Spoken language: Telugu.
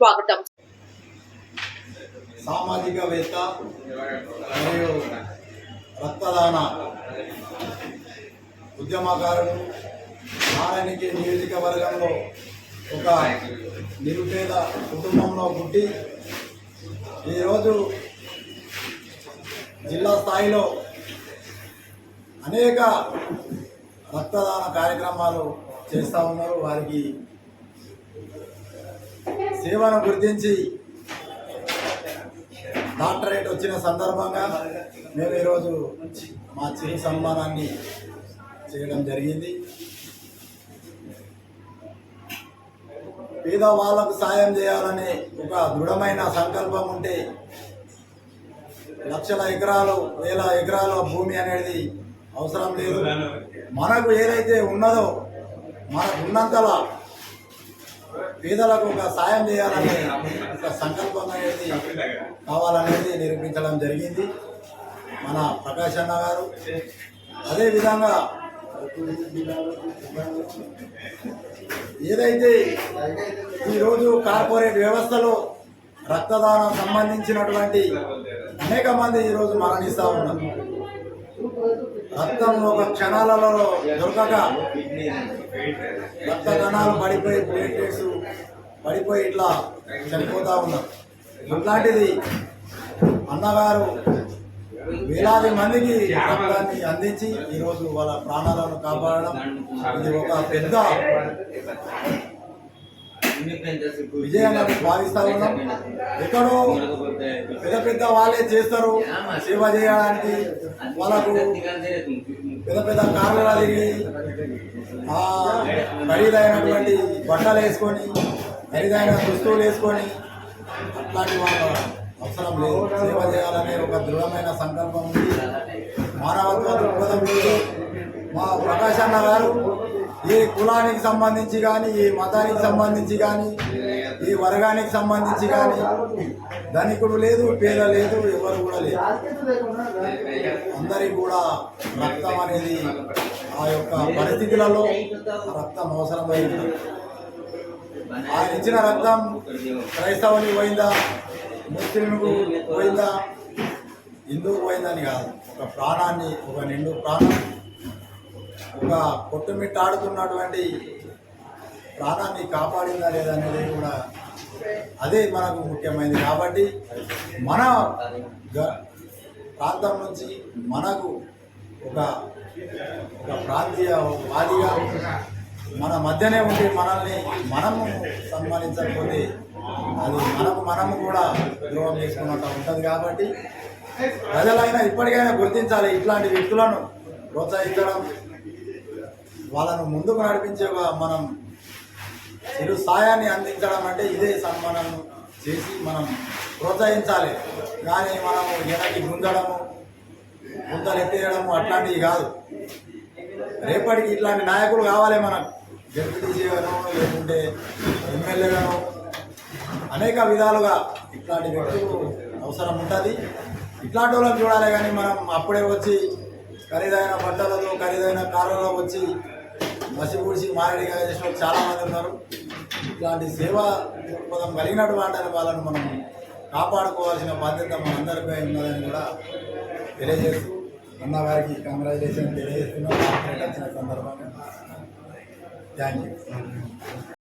స్వాగతం. సామాజికవేత్త మరియు రక్తదాన ఉద్యమకారుడు నారాయణకి నియోజకవర్గంలో ఒక నిరుపేద కుటుంబంలో పుట్టి ఈరోజు జిల్లా స్థాయిలో అనేక రక్తదాన కార్యక్రమాలు చేస్తూ ఉన్నారు. వారికి సేవను గుర్తించి డాక్టరేట్ వచ్చిన సందర్భంగా మేము ఈరోజు మా చిరు సన్మానాన్ని చేయడం జరిగింది. పేదవాళ్ళకు సాయం చేయాలనే ఒక దృఢమైన సంకల్పం ఉంటే లక్షల ఎకరాలు వేల ఎకరాల భూమి అనేది అవసరం లేదు. మనకు ఏదైతే ఉన్నదో మనకు ఉన్నంతలా పేదలకు ఒక సాయం చేయాలనే ఒక సంకల్పం అనేది కావాలనేది నిరూపించడం జరిగింది. మన ప్రకాష్ అన్న గారు. అదేవిధంగా ఏదైతే ఈరోజు కార్పొరేట్ వ్యవస్థలో రక్తదానం సంబంధించినటువంటి అనేక మంది ఈరోజు మరణిస్తూ ఉన్నారు. రక్తం ఒక క్షణాలలో దొరకక రక్త కణాలు పడిపోయి ప్లేట్లెట్స్ పడిపోయి ఇట్లా చనిపోతూ ఉన్నారు. ఇట్లాంటిది అన్నగారు వేలాది మందికి రక్తాన్ని అందించి ఈరోజు వాళ్ళ ప్రాణాలను కాపాడడం ఇది ఒక పెద్ద విజయాన్ని మేము భావిస్తా ఉన్నాం ఎక్కడో పెద్ద పెద్ద వాళ్ళే చేస్తారు సేవ చేయడానికి వాళ్ళకు పెద్ద పెద్ద కార్లలో తిరిగి ఖరీదైనటువంటి బట్టలు వేసుకొని ఖరీదైన దుస్తువులు వేసుకొని అట్లాంటి వాళ్ళ అవసరం లేదు. సేవ చేయాలనే ఒక దృఢమైన సంకల్పం ఉంది. మానవత్వ దృక్పథం లేదు. మా ప్రకాశ్ అన్న గారు ఏ కులానికి సంబంధించి కానీ ఏ మతానికి సంబంధించి కానీ ఈ వర్గానికి సంబంధించి కానీ ధనికుడు లేదు పేద లేదు ఎవరు కూడా లేదు. అందరికి కూడా రక్తం అనేది ఆ యొక్క పరిస్థితులలో రక్తం అవసరమైంది. ఆయన ఇచ్చిన రక్తం క్రైస్తవునికి పోయిందా ముస్లింకు పోయిందా హిందువుకు పోయిందని కాదు. ఒక ప్రాణాన్ని ఒక నిండు ప్రాణం ఒక కొట్టుమిట్టాడుతున్నటువంటి ప్రాణాన్ని కాపాడిందా లేదా అనేది కూడా అదే మనకు ముఖ్యమైనది. కాబట్టి మన ప్రాంతం నుంచి మనకు ఒక ఒక ప్రాంతీయ వాదిగా మన మధ్యనే ఉండి మనల్ని మనము సన్మానించకపోతే అది మనకు మనము కూడా ద్రోహం చేసుకున్నట్టు ఉంటుంది కాబట్టి ప్రజలైనా ఇప్పటికైనా గుర్తించాలి ఇట్లాంటి వ్యక్తులను ప్రోత్సహించడం వాళ్ళను ముందుకు నడిపించే మనం చిరు సాయాన్ని అందించడం అంటే ఇదే సన్మానం చేసి మనం ప్రోత్సహించాలి. కానీ మనము వెనక్కి గుంజడము గుంతలు ఎత్తేయడము అట్లాంటివి కాదు. రేపటికి ఇట్లాంటి నాయకులు కావాలి మనకు. జడ్పీటీసీగానో లేకుంటే ఎమ్మెల్యేగానో అనేక విధాలుగా ఇట్లాంటి వ్యక్తులు అవసరం ఉంటుంది. ఇట్లాంటి వాళ్ళని చూడాలి కానీ మనం అప్పుడే వచ్చి ఖరీదైన బట్టలతో ఖరీదైన కార్లలో వచ్చి మసిపూడిసి మారేడిగా చేసిన చాలా మంది ఉన్నారు. ఇట్లాంటి సేవా దృక్పథం కలిగినటువంటి వాళ్ళని మనం కాపాడుకోవాల్సిన బాధ్యత మనందరిపై ఉన్నదని కూడా తెలియజేస్తూ అన్న వారికి కంగ్రాచులేషన్ తెలియజేస్తున్నాం. వచ్చిన సందర్భంగా. Thank you